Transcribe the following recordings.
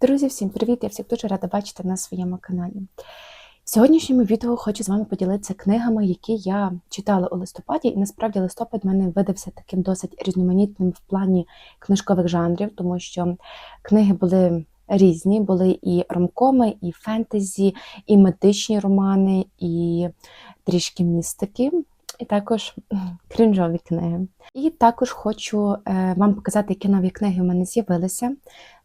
Друзі, всім привіт! Я всіх дуже рада бачити на своєму каналі. В сьогоднішньому відео хочу з вами поділитися книгами, які я читала у листопаді, і насправді листопад мене видався таким досить різноманітним в плані книжкових жанрів, тому що книги були різні, були і ромкоми, і фентезі, і медичні романи, і трішки містики, і також крінжові книги. І також хочу е, вам показати, які нові книги в мене з'явилися.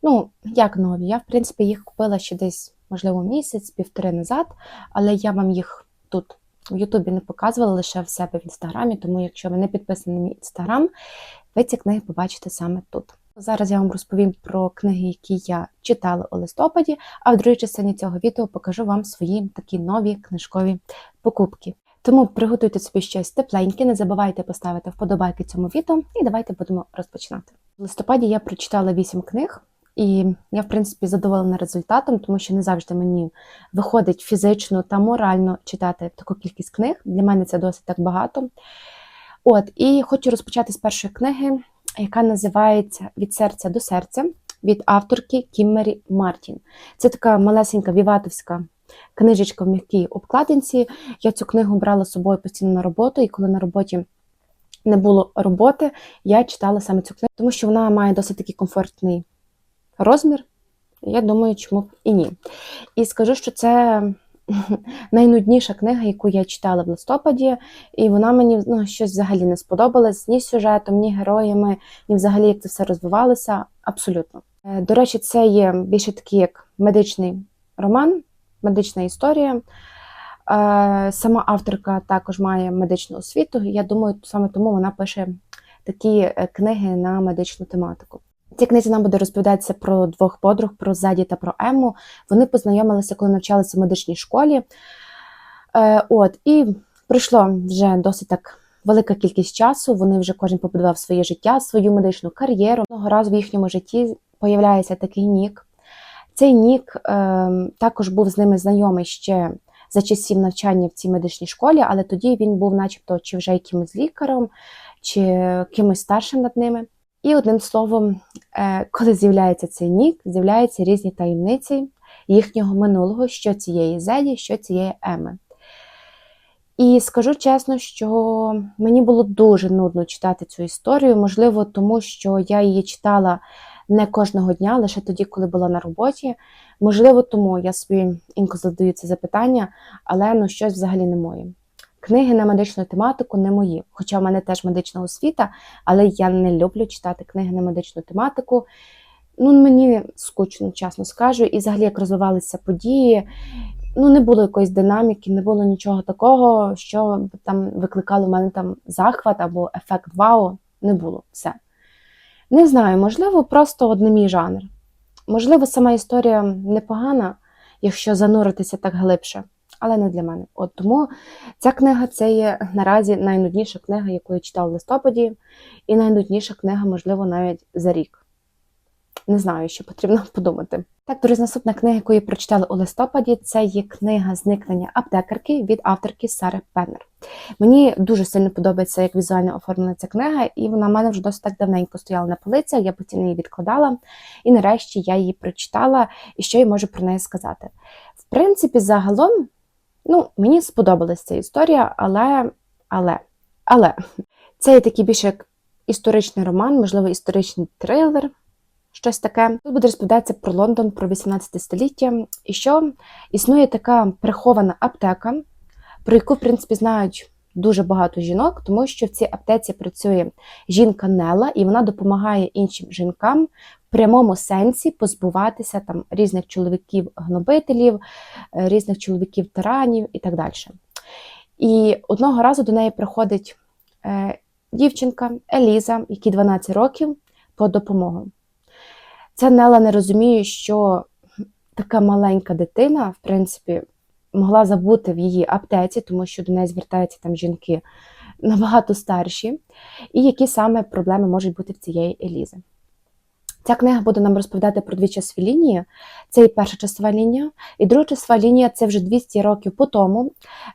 Ну, як нові? Я, в принципі, їх купила ще десь, можливо, місяць, півтори назад, але я вам їх тут в Ютубі не показувала лише в себе в інстаграмі, тому якщо ви не підписані на мій інстаграм, ви ці книги побачите саме тут. Зараз я вам розповім про книги, які я читала у листопаді, а в другій частині цього відео покажу вам свої такі нові книжкові покупки. Тому приготуйте собі щось тепленьке, не забувайте поставити вподобайки цьому відео, і давайте будемо розпочинати. В листопаді я прочитала 8 книг, і я, в принципі, задоволена результатом, тому що не завжди мені виходить фізично та морально читати таку кількість книг. Для мене це досить так багато. От, і хочу розпочати з першої книги, яка називається Від серця до серця від авторки Кіммері Мартін. Це така малесенька віватовська книжечка в м'якій обкладинці. Я цю книгу брала з собою постійно на роботу, і коли на роботі не було роботи, я читала саме цю книгу, тому що вона має досить такий комфортний розмір. Я думаю, чому б і ні. І скажу, що це найнудніша книга, яку я читала в листопаді, і вона мені ну, щось взагалі не сподобалась ні сюжетом, ні героями, ні взагалі як це все розвивалося. Абсолютно. Е, До речі, це є більше такий як медичний роман, медична історія. Е, Сама авторка також має медичну освіту. Я думаю, саме тому вона пише такі е, книги на медичну тематику. Цій книзі нам буде розповідатися про двох подруг, про Зеді та про Ему. Вони познайомилися, коли навчалися в медичній школі. Е, От, і пройшло вже досить так велика кількість часу. Вони вже кожен побудував своє життя, свою медичну кар'єру. Одного разу в їхньому житті появляється такий нік. Цей нік е, також був з ними знайомий ще за часів навчання в цій медичній школі, але тоді він був, начебто, чи вже якимось лікарем, чи кимось старшим над ними. І одним словом, е, коли з'являється цей нік, з'являються різні таємниці їхнього минулого, що цієї Зеді, що цієї Еми. І скажу чесно, що мені було дуже нудно читати цю історію, можливо, тому що я її читала не кожного дня, лише тоді, коли була на роботі. Можливо, тому я собі інколи задаю це запитання, але ну щось взагалі не моє. Книги на медичну тематику не мої, хоча в мене теж медична освіта, але я не люблю читати книги на медичну тематику. Ну, мені скучно, чесно скажу, і взагалі як розвивалися події. Ну, не було якоїсь динаміки, не було нічого такого, що там викликало в мене там захват або ефект вау. Не було все. Не знаю, можливо, просто от мій жанр. Можливо, сама історія непогана, якщо зануритися так глибше, але не для мене. От тому ця книга це є наразі найнудніша книга, яку я читала в листопаді, і найнудніша книга, можливо, навіть за рік. Не знаю, що потрібно подумати. Так, друзі, наступна книга, яку я прочитала у листопаді, це є книга Зникнення аптекарки від авторки Сари Пеннер. Мені дуже сильно подобається, як візуально оформлена ця книга, і вона в мене вже досить так давненько стояла на полицях, я постійно її відкладала. І нарешті я її прочитала, і що я можу про неї сказати. В принципі, загалом, ну, мені сподобалася ця історія, але, але, але, це є такий більше як історичний роман, можливо, історичний трилер щось таке. Тут буде розповідатися про Лондон, про 18 століття, і що існує така прихована аптека, про яку, в принципі, знають дуже багато жінок, тому що в цій аптеці працює жінка Нела, і вона допомагає іншим жінкам в прямому сенсі позбуватися там різних чоловіків-гнобителів, е, різних чоловіків-тиранів і так далі. І одного разу до неї приходить е, дівчинка Еліза, якій 12 років, по допомогу. Ця Нела не розуміє, що така маленька дитина, в принципі, могла забути в її аптеці, тому що до неї звертаються там жінки набагато старші, і які саме проблеми можуть бути в цієї Елізи. Ця книга буде нам розповідати про дві часові лінії. Це і перша часова лінія, і друга часова лінія це вже 200 років по тому.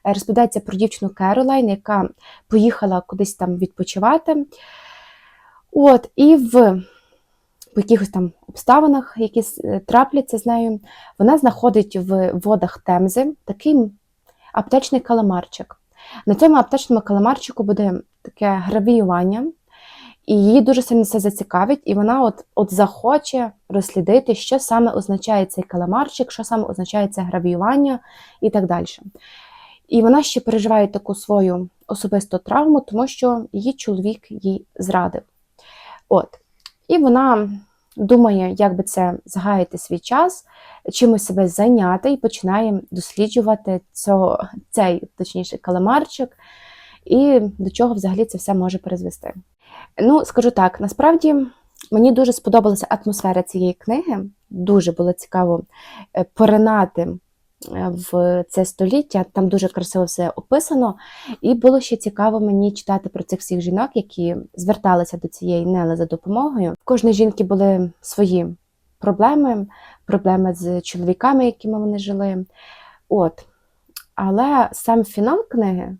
Е, Розповідається про дівчину Керолайн, яка поїхала кудись там відпочивати. От, і в по якихось там обставинах, які трапляться з нею, вона знаходить в водах Темзи такий аптечний каламарчик. На цьому аптечному каламарчику буде таке гравіювання, і її дуже сильно це зацікавить, і вона от, от захоче розслідити, що саме означає цей каламарчик, що саме означає це гравіювання і так далі. І вона ще переживає таку свою особисту травму, тому що її чоловік їй зрадив. От. І вона думає, як би це згаяти свій час, чимось себе зайняти, і починає досліджувати цього, цей, точніше, каламарчик, і до чого взагалі це все може призвести. Ну, скажу так, насправді мені дуже сподобалася атмосфера цієї книги. Дуже було цікаво е, поринати в це століття. Там дуже красиво все описано. І було ще цікаво мені читати про цих всіх жінок, які зверталися до цієї Нели за допомогою. В кожної жінки були свої проблеми, проблеми з чоловіками, якими вони жили. От. Але сам фінал книги,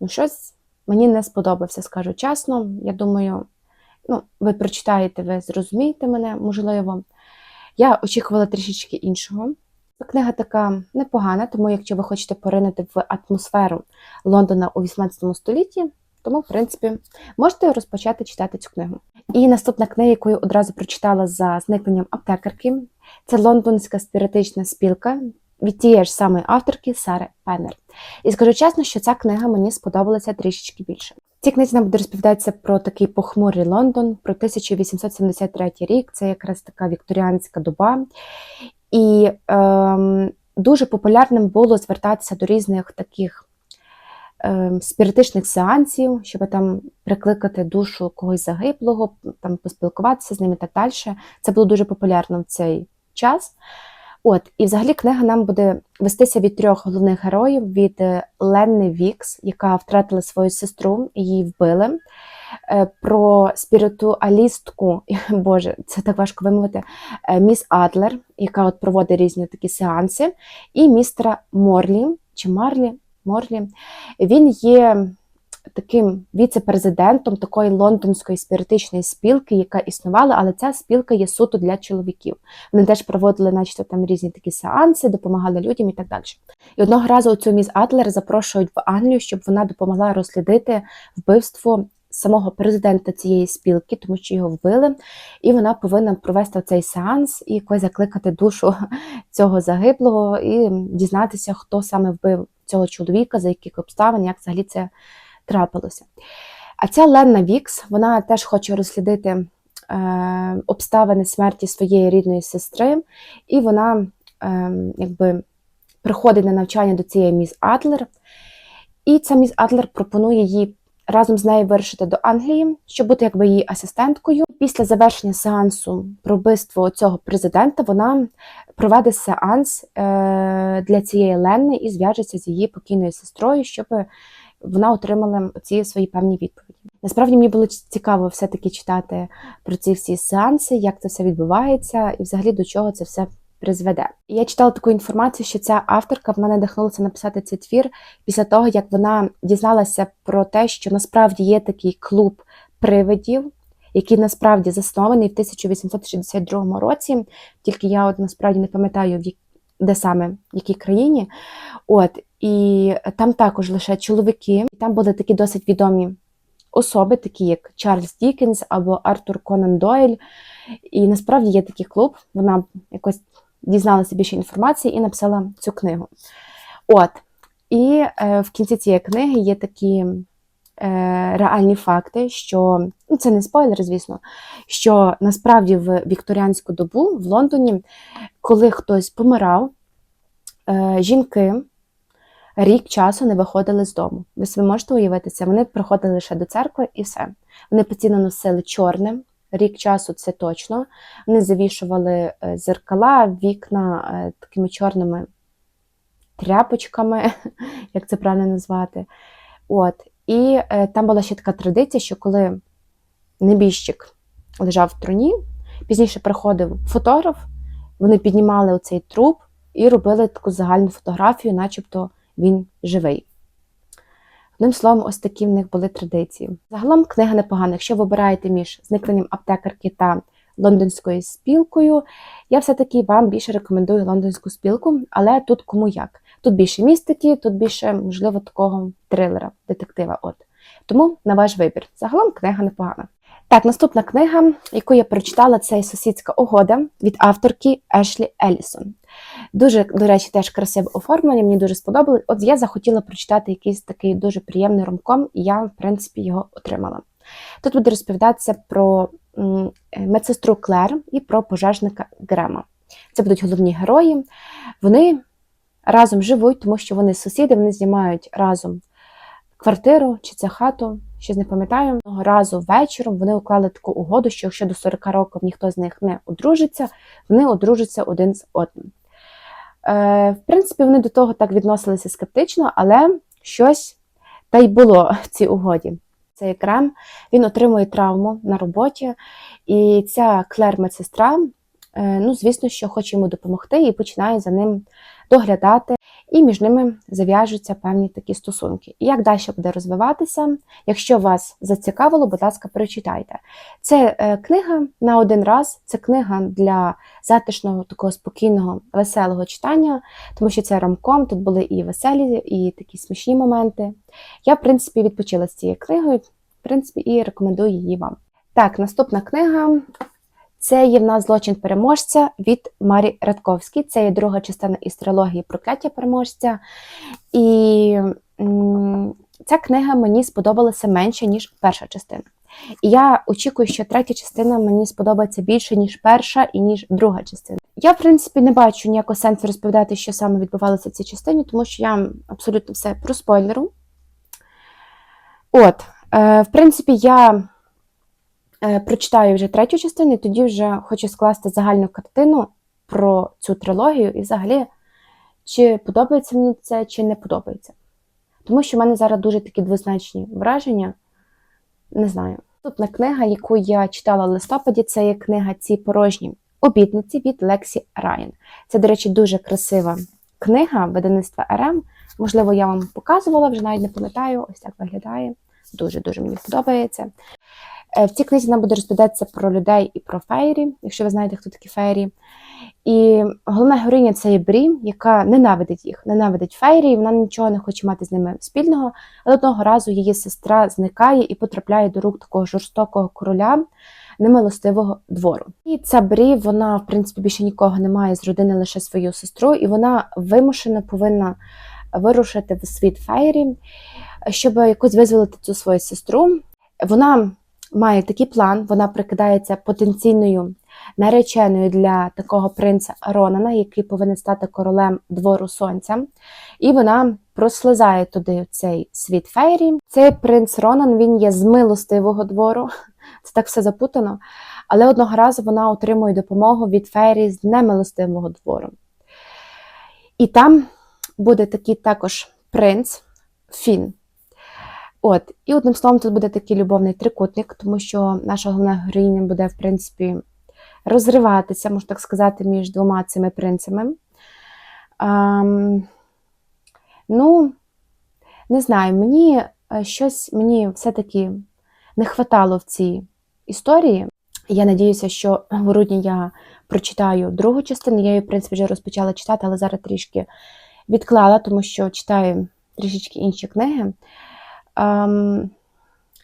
ну, щось мені не сподобався, скажу чесно. Я думаю, ну, ви прочитаєте, ви зрозумієте мене, можливо. Я очікувала трішечки іншого. Книга така непогана, тому якщо ви хочете поринути в атмосферу Лондона у 18 столітті, тому, в принципі, можете розпочати читати цю книгу. І наступна книга, яку я одразу прочитала за зникненням аптекарки, це лондонська спіритична спілка від тієї ж самої авторки Сари Пеннер. І скажу чесно, що ця книга мені сподобалася трішечки більше. В цій книзі нам буде розповідатися про такий похмурий Лондон, про 1873 рік. Це якраз така вікторіанська доба. І ем, дуже популярним було звертатися до різних таких ем, спіритичних сеансів, щоб там прикликати душу когось загиблого, там поспілкуватися з ним і так далі. Це було дуже популярно в цей час. От, і взагалі книга нам буде вестися від трьох головних героїв: від е, Ленни Вікс, яка втратила свою сестру, її вбили. Е, Про спіритуалістку, Боже, це так важко вимовити, е, міс Адлер, яка от проводить різні такі сеанси, і містера Морлі чи Марлі Морлі. Він є таким віце-президентом такої лондонської спіритичної спілки, яка існувала, але ця спілка є суто для чоловіків. Вони теж проводили, начебто, там різні такі сеанси, допомагали людям і так далі. І одного разу цю міс Адлер запрошують в Англію, щоб вона допомогла розслідити вбивство самого президента цієї спілки, тому що його вбили, і вона повинна провести цей сеанс і якось закликати душу цього загиблого і дізнатися, хто саме вбив цього чоловіка, за яких обставин, як взагалі це трапилося. А ця Ленна Вікс, вона теж хоче розслідити е, обставини смерті своєї рідної сестри, і вона е, якби приходить на навчання до цієї міс Адлер. І ця міс Адлер пропонує їй разом з нею вирушити до Англії, щоб бути якби її асистенткою. Після завершення сеансу про вбивство цього президента вона проведе сеанс е, для цієї Ленни і зв'яжеться з її покійною сестрою, щоб вона отримала ці свої певні відповіді. Насправді мені було цікаво все-таки читати про ці всі сеанси, як це все відбувається, і взагалі до чого це все призведе. Я читала таку інформацію, що ця авторка в мене надихнулася написати цей твір після того, як вона дізналася про те, що насправді є такий клуб привидів, який насправді заснований в 1862 році. Тільки я от насправді не пам'ятаю, де саме в якій країні. От і там також лише чоловіки, і там були такі досить відомі особи, такі як Чарльз Дікенс або Артур Конан Дойль. І насправді є такий клуб. Вона якось дізналася більше інформації і написала цю книгу. От. І е, в кінці цієї книги є такі е, реальні факти, що ну, це не спойлер, звісно, що насправді в вікторіанську добу в Лондоні, коли хтось помирав, е, жінки рік часу не виходили з дому. Ви собі можете уявити це? Вони приходили лише до церкви і все. Вони постійно носили чорне. Рік часу це точно. Вони завішували е, зеркала, вікна е, такими чорними тряпочками, як це правильно назвати. От. І е, там була ще така традиція, що коли небіжчик лежав в труні, пізніше приходив фотограф, вони піднімали оцей труп і робили таку загальну фотографію, начебто він живий. Одним словом, ось такі в них були традиції. Загалом книга непогана. Якщо ви обираєте між зникненням аптекарки та лондонською спілкою. Я все-таки вам більше рекомендую лондонську спілку, але тут кому як. Тут більше містики, тут більше, можливо, такого трилера, детектива. От. Тому на ваш вибір. Загалом книга непогана. Так, наступна книга, яку я прочитала, це сусідська угода від авторки Ешлі Елісон. Дуже, до речі, теж красиве оформлення, мені дуже сподобалось. От я захотіла прочитати якийсь такий дуже приємний ромком, і я, в принципі, його отримала. Тут буде розповідатися про медсестру Клер і про пожежника Грема. Це будуть головні герої. Вони разом живуть, тому що вони сусіди, вони знімають разом квартиру чи це хату, щось не пам'ятаю. Разу вечором вони уклали таку угоду, що якщо до 40 років ніхто з них не одружиться, вони одружаться один з одним. Е, в принципі, вони до того так відносилися скептично, але щось та й було в цій угоді. Цей крем він отримує травму на роботі, і ця клер медсестра, е, ну, звісно, що хоче йому допомогти і починає за ним доглядати, і між ними зав'яжуться певні такі стосунки. І як далі буде розвиватися? Якщо вас зацікавило, будь ласка, прочитайте. Це е, книга на один раз, це книга для затишного, такого спокійного, веселого читання, тому що це рамком, тут були і веселі, і такі смішні моменти. Я, в принципі, відпочила з цією книгою, в принципі, і рекомендую її вам. Так, наступна книга. Це є в нас злочин переможця від Марі Радковській. Це є друга частина із трилогії Прокляття переможця. І ця книга мені сподобалася менше, ніж перша частина. І я очікую, що третя частина мені сподобається більше, ніж перша і ніж друга частина. Я, в принципі, не бачу ніякого сенсу розповідати, що саме відбувалося в цій частині, тому що я абсолютно все про спойлеру. От, е, в принципі, я прочитаю вже третю частину, і тоді вже хочу скласти загальну картину про цю трилогію і взагалі, чи подобається мені це, чи не подобається. Тому що в мене зараз дуже такі двозначні враження. Не знаю. Наступна книга, яку я читала в листопаді, це є книга Ці порожні обітниці від Лексі Райан. Це, до речі, дуже красива книга видавництва РМ. Можливо, я вам показувала, вже навіть не пам'ятаю, ось так виглядає. Дуже-дуже мені подобається. Е, В цій книзі нам буде розповідатися про людей і про фейрі, якщо ви знаєте, хто такі фейрі. І головна героїня це є Брі, яка ненавидить їх, ненавидить фейрі, і вона нічого не хоче мати з ними спільного. Але одного разу її сестра зникає і потрапляє до рук такого жорстокого короля немилостивого двору. І ця Брі, вона, в принципі, більше нікого не має з родини, лише свою сестру, і вона вимушено повинна вирушити в світ фейрі, щоб якось визволити цю свою сестру. Вона має такий план, вона прикидається потенційною нареченою для такого принца Ронана, який повинен стати королем двору сонця. І вона прослизає туди в цей світ фейрі. Цей принц Ронан він є з милостивого двору. Це так все запутано. Але одного разу вона отримує допомогу від фейрі з немилостивого двору. І там буде такий також принц Фін. От, і одним словом, тут буде такий любовний трикутник, тому що наша головна героїня буде, в принципі, розриватися, можна так сказати, між двома цими принцами. Ам, ну, не знаю, мені е, щось мені все-таки не хватало в цій історії. Я надіюся, що в грудні я прочитаю другу частину. Я її, в принципі, вже розпочала читати, але зараз трішки відклала, тому що читаю трішечки інші книги. Ем,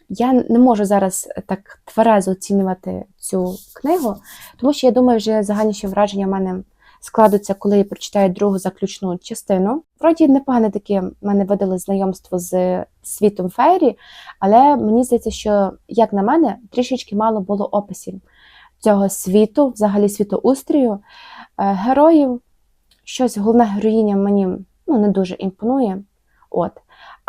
я не можу зараз так тверезо оцінювати цю книгу, тому що я думаю, вже загальніші враження в мене складуться, коли я прочитаю другу заключну частину. Вроді непогане таке в мене видали знайомство з світом фейрі, але мені здається, що, як на мене, трішечки мало було описів цього світу, взагалі світоустрію, е, героїв. Щось головна героїня мені ну, не дуже імпонує. От.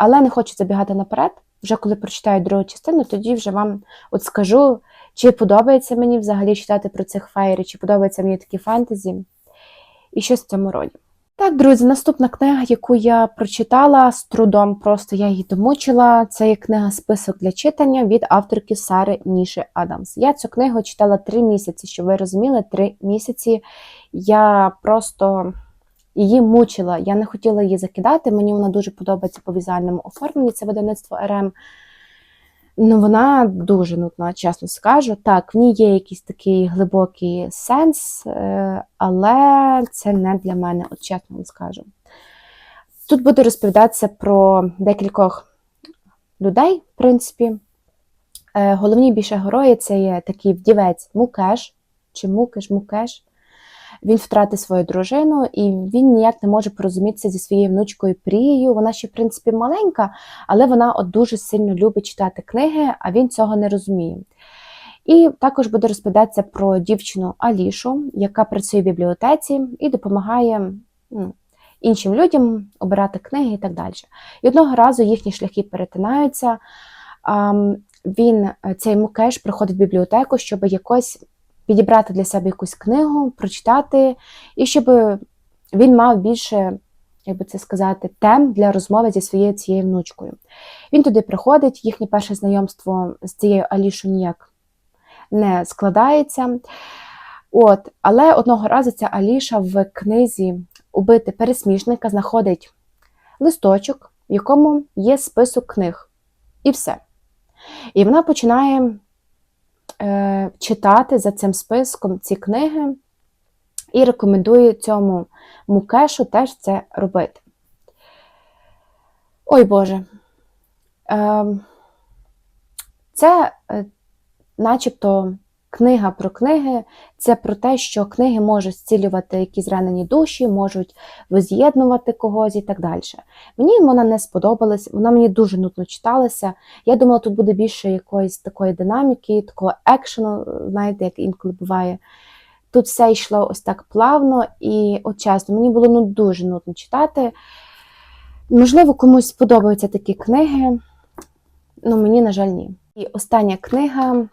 Але не хочу забігати наперед. Вже коли прочитаю другу частину, тоді вже вам от скажу, чи подобається мені взагалі читати про цих фейрі, чи подобається мені такі фентезі, і щось в цьому роді. Так, друзі, наступна книга, яку я прочитала з трудом, просто я її домучила. Це є книга Список для читання від авторки Сари Ніші Адамс. Я цю книгу читала три місяці, щоб ви розуміли, три місяці. Я просто її мучила. Я не хотіла її закидати. Мені вона дуже подобається по візуальному оформленні. Це видавництво РМ. Ну, вона дуже нудна, чесно скажу. Так, в ній є якийсь такий глибокий сенс, е, але це не для мене, от чесно вам скажу. Тут буде розповідатися про декількох людей, в принципі. Е, Головні більше герої це є такий вдівець Мукеш, чи Мукеш, Мукеш. Він втратив свою дружину, і він ніяк не може порозумітися зі своєю внучкою Прією. Вона ще, в принципі, маленька, але вона от дуже сильно любить читати книги, а він цього не розуміє. І також буде розповідатися про дівчину Алішу, яка працює в бібліотеці і допомагає ну, іншим людям обирати книги і так далі. І одного разу їхні шляхи перетинаються. Він, е, цей Мукеш, приходить в бібліотеку, щоб якось підібрати для себе якусь книгу, прочитати, і щоб він мав більше, як би це сказати, тем для розмови зі своєю цією внучкою. Він туди приходить, їхнє перше знайомство з цією Алішою ніяк не складається. От, але одного разу ця Аліша в книзі Убити пересмішника знаходить листочок, в якому є список книг. І все. І вона починає читати за цим списком ці книги і рекомендую цьому Мукешу теж це робити. Ой Боже. Е, це е, начебто книга про книги, це про те, що книги можуть зцілювати якісь зранені душі, можуть воз'єднувати когось і так далі. Мені вона не сподобалась, вона мені дуже нудно читалася. Я думала, тут буде більше якоїсь такої динаміки, такого екшену, знаєте, як інколи буває. Тут все йшло ось так плавно, і от чесно, мені було ну, дуже нудно читати. Можливо, комусь сподобаються такі книги, ну мені, на жаль, ні. І остання книга,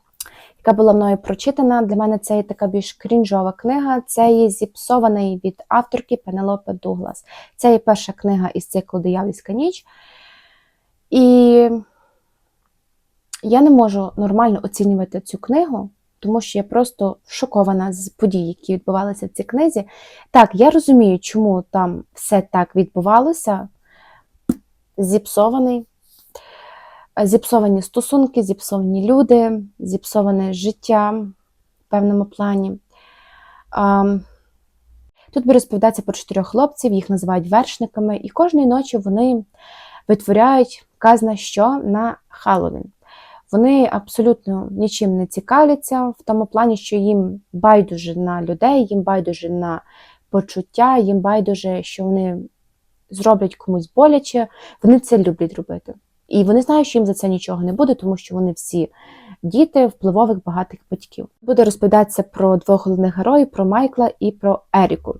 яка була мною прочитана, для мене це є така більш крінжова книга. Це є зіпсований від авторки Пенелопи Дуглас. Це є перша книга із циклу Диявольська ніч. І я не можу нормально оцінювати цю книгу, тому що я просто шокована з подій, які відбувалися в цій книзі. Так, я розумію, чому там все так відбувалося. Зіпсований, зіпсовані стосунки, зіпсовані люди, зіпсоване життя в певному плані. Тут би розповідається про чотирьох хлопців, їх називають вершниками, і кожної ночі вони витворяють казна що на Халлоуін. Вони абсолютно нічим не цікавляться в тому плані, що їм байдуже на людей, їм байдуже на почуття, їм байдуже, що вони зроблять комусь боляче. Вони це люблять робити. І вони знають, що їм за це нічого не буде, тому що вони всі діти впливових багатих батьків. Буде розповідатися про двох головних героїв: про Майкла і про Еріку.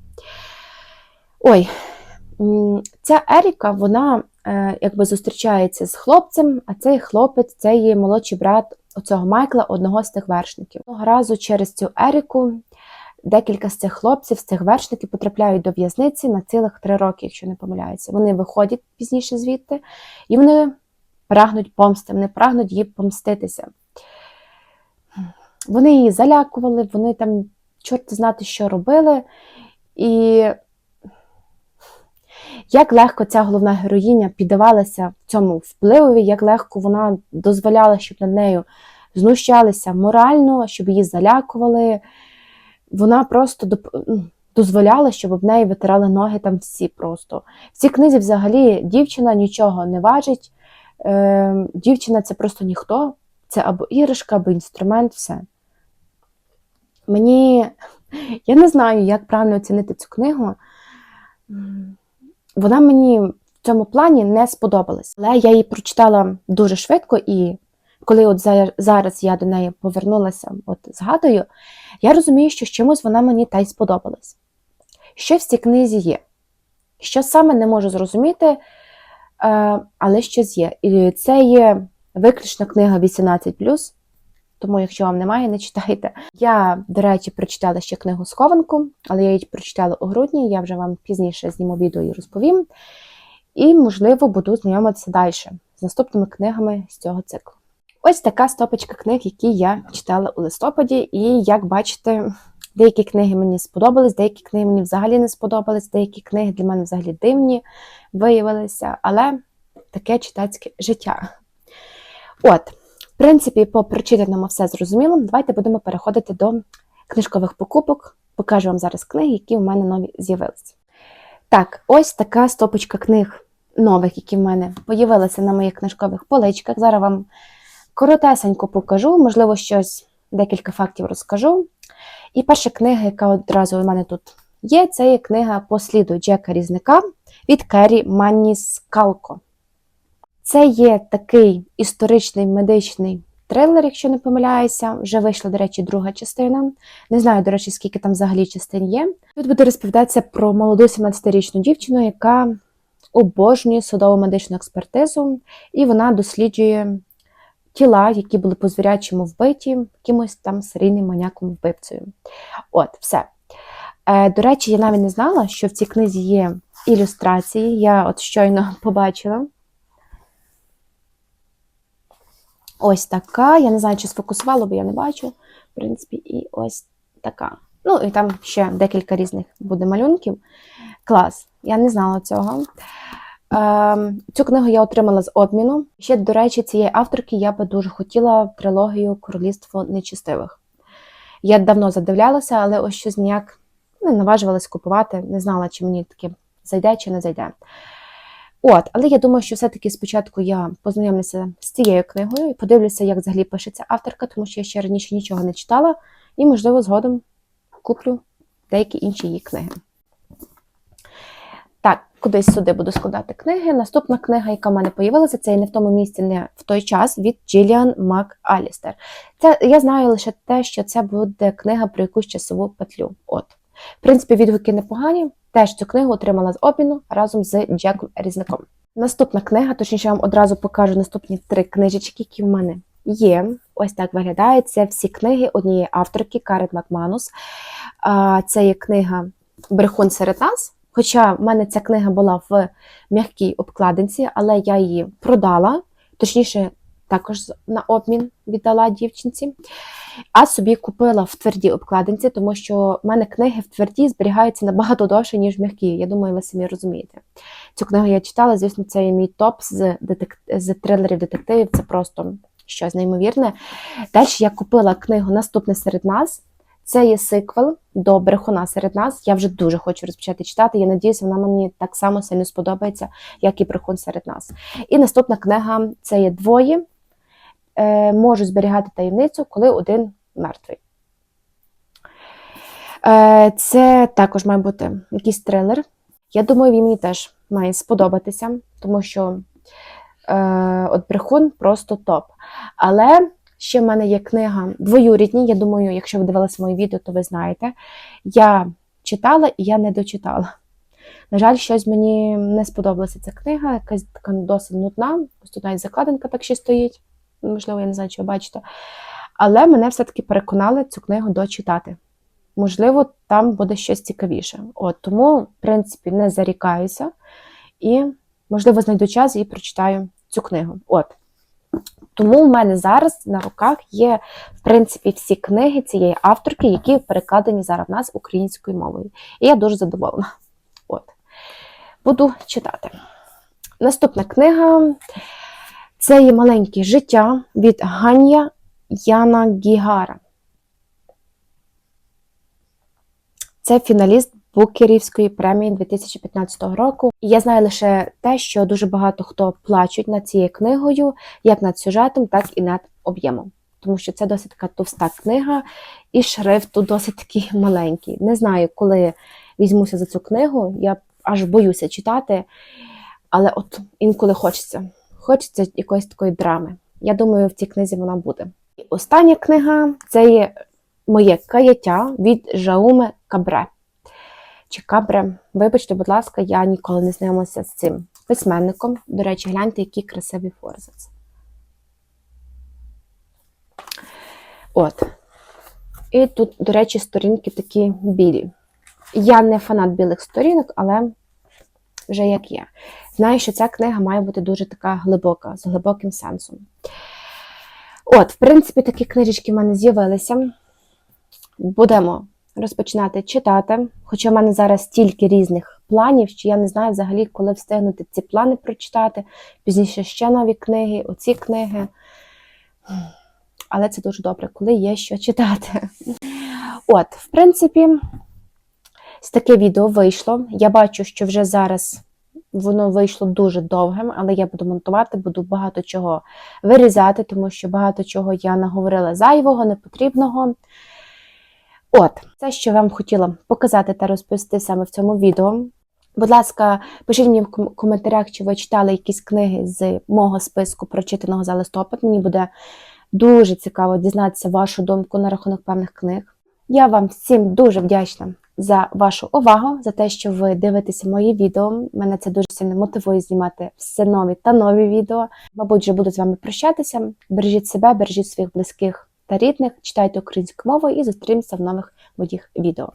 Ой, ця Еріка, вона е, якби зустрічається з хлопцем, а цей хлопець це є молодший брат оцього Майкла, одного з тих вершників. Одного разу через цю Еріку декілька з цих хлопців, з цих вершників потрапляють до в'язниці на цілих три роки, якщо не помиляюся. Вони виходять пізніше звідти, і вони прагнуть помсти, вони прагнуть їй помститися. Вони її залякували, вони там чорт знати, що робили. І як легко ця головна героїня піддавалася в цьому впливові, як легко вона дозволяла, щоб над нею знущалися морально, щоб її залякували. Вона просто ну, дозволяла, щоб об неї витирали ноги там всі просто. В цій книзі взагалі дівчина нічого не важить. Е, дівчина це просто ніхто, це або іграшка, або інструмент, все. Мені, я не знаю, як правильно оцінити цю книгу. Вона мені в цьому плані не сподобалась. Але я її прочитала дуже швидко, і коли от зараз я до неї повернулася, от згадую, я розумію, що з чимось вона мені та й сподобалась. Що в цій книзі є? Що саме не можу зрозуміти, але щось є. І це є виключно книга 18+, тому якщо вам немає, не читайте. Я, до речі, прочитала ще книгу Схованку, але я її прочитала у грудні, я вже вам пізніше зніму відео і розповім. І, можливо, буду знайомитися далі з наступними книгами з цього циклу. Ось така стопочка книг, які я читала у листопаді, і як бачите, деякі книги мені сподобались, деякі книги мені взагалі не сподобались, деякі книги для мене взагалі дивні виявилися, але таке читацьке життя. От, в принципі, по прочитаному все зрозуміло. Давайте будемо переходити до книжкових покупок. Покажу вам зараз книги, які у мене нові з'явилися. Так, ось така стопочка книг нових, які в мене появилися на моїх книжкових поличках. Зараз вам коротесенько покажу, можливо, щось, декілька фактів розкажу. І перша книга, яка одразу у мене тут є, це є книга по сліду Джека Різника від Керрі Маніскалко. Це є такий історичний медичний трилер, якщо не помиляюся. Вже вийшла, до речі, друга частина. Не знаю, до речі, скільки там взагалі частин є. Тут буде розповідатися про молоду 17-річну дівчину, яка обожнює судову медичну експертизу, і вона досліджує тіла, які були по звірячому вбиті, якимось там серійним маньяком вбивцею. От, все. Е, До речі, я навіть не знала, що в цій книзі є ілюстрації. Я от щойно побачила. Ось така. Я не знаю, чи сфокусувало, бо я не бачу. В принципі, і ось така. Ну, і там ще декілька різних буде малюнків. Клас. Я не знала цього. Ем, цю книгу я отримала з обміну. Ще, до речі, цієї авторки я би дуже хотіла трилогію Королівство нечистивих. Я давно задивлялася, але ось щось ніяк не наважувалась купувати, не знала, чи мені таке зайде чи не зайде. От, але я думаю, що все-таки спочатку я познайомлюся з цією книгою і подивлюся, як взагалі пишеться авторка, тому що я ще раніше нічого не читала, і, можливо, згодом куплю деякі інші її книги. Кудись сюди буду складати книги. Наступна книга, яка в мене появилася, це і не в тому місці, не в той час від Джиліан МакАлістер. Це я знаю лише те, що це буде книга про якусь часову петлю. От. В принципі, відгуки непогані. Теж цю книгу отримала з обміну разом з Джеком Різником. Наступна книга, точніше, вам одразу покажу наступні три книжечки, які в мене є. Ось так виглядає. Це всі книги однієї авторки Карен Макманус. Це є книга Брехун серед нас. Хоча в мене ця книга була в м'якій обкладинці, але я її продала, точніше, також на обмін віддала дівчинці, а собі купила в твердій обкладинці, тому що в мене книги в твердій зберігаються набагато довше, ніж в м'якій. Я думаю, ви самі розумієте. Цю книгу я читала, звісно, це мій топ з, детек... з трилерів детективів. Це просто щось неймовірне. Далі я купила книгу Наступне серед нас. Це є сиквел до брехуна серед нас. Я вже дуже хочу розпочати читати. Я надіюся, вона мені так само сильно сподобається, як і брехун серед нас. І наступна книга це є двоє. Е, Можу зберігати таємницю, коли один мертвий. Е, Це також має бути якийсь трилер. Я думаю, він мені теж має сподобатися, тому що е, от брехун просто топ. Але. Ще в мене є книга двоюрідні. Я думаю, якщо ви дивилися моє відео, то ви знаєте. Я читала і я не дочитала. На жаль, щось мені не сподобалася ця книга, якась така досить нудна. Ось тут навіть закладинка так ще стоїть. Можливо, я не знаю, чи ви бачите. Але мене все-таки переконали цю книгу дочитати. Можливо, там буде щось цікавіше. От, Тому, в принципі, не зарікаюся і, можливо, знайду час і прочитаю цю книгу. От. Тому в мене зараз на руках є, в принципі, всі книги цієї авторки, які перекладені зараз в нас українською мовою. І я дуже задоволена. От. Буду читати. Наступна книга це є маленьке життя від Ганія Яна Гігара. Це фіналіст Букерівської премії 2015 року. І я знаю лише те, що дуже багато хто плачуть над цією книгою, як над сюжетом, так і над об'ємом. Тому що це досить така товста книга, і шрифт тут досить такий маленький. Не знаю, коли візьмуся за цю книгу, я аж боюся читати, але от інколи хочеться. Хочеться якоїсь такої драми. Я думаю, в цій книзі вона буде. І остання книга це є моє каяття від Жауме Кабре чи Кабре. Вибачте, будь ласка, я ніколи не знайомилася з цим письменником. До речі, гляньте, які красиві форзац. От. І тут, до речі, сторінки такі білі. Я не фанат білих сторінок, але вже як є. Знаю, що ця книга має бути дуже така глибока, з глибоким сенсом. От, в принципі, такі книжечки в мене з'явилися. Будемо розпочинати читати. Хоча в мене зараз стільки різних планів, що я не знаю взагалі, коли встигнути ці плани прочитати. Пізніше ще нові книги, оці книги. Але це дуже добре, коли є що читати. От, в принципі, з таке відео вийшло. Я бачу, що вже зараз воно вийшло дуже довгим, але я буду монтувати, буду багато чого вирізати, тому що багато чого я наговорила зайвого, непотрібного. От, це, що вам хотіла показати та розповісти саме в цьому відео. Будь ласка, пишіть мені в коментарях, чи ви читали якісь книги з мого списку прочитаного за листопад. Мені буде дуже цікаво дізнатися вашу думку на рахунок певних книг. Я вам всім дуже вдячна за вашу увагу, за те, що ви дивитеся мої відео. Мене це дуже сильно мотивує знімати все нові та нові відео. Мабуть, вже буду з вами прощатися. Бережіть себе, бережіть своїх близьких та рідних, читайте українською мовою і зустрінемося в нових моїх відео.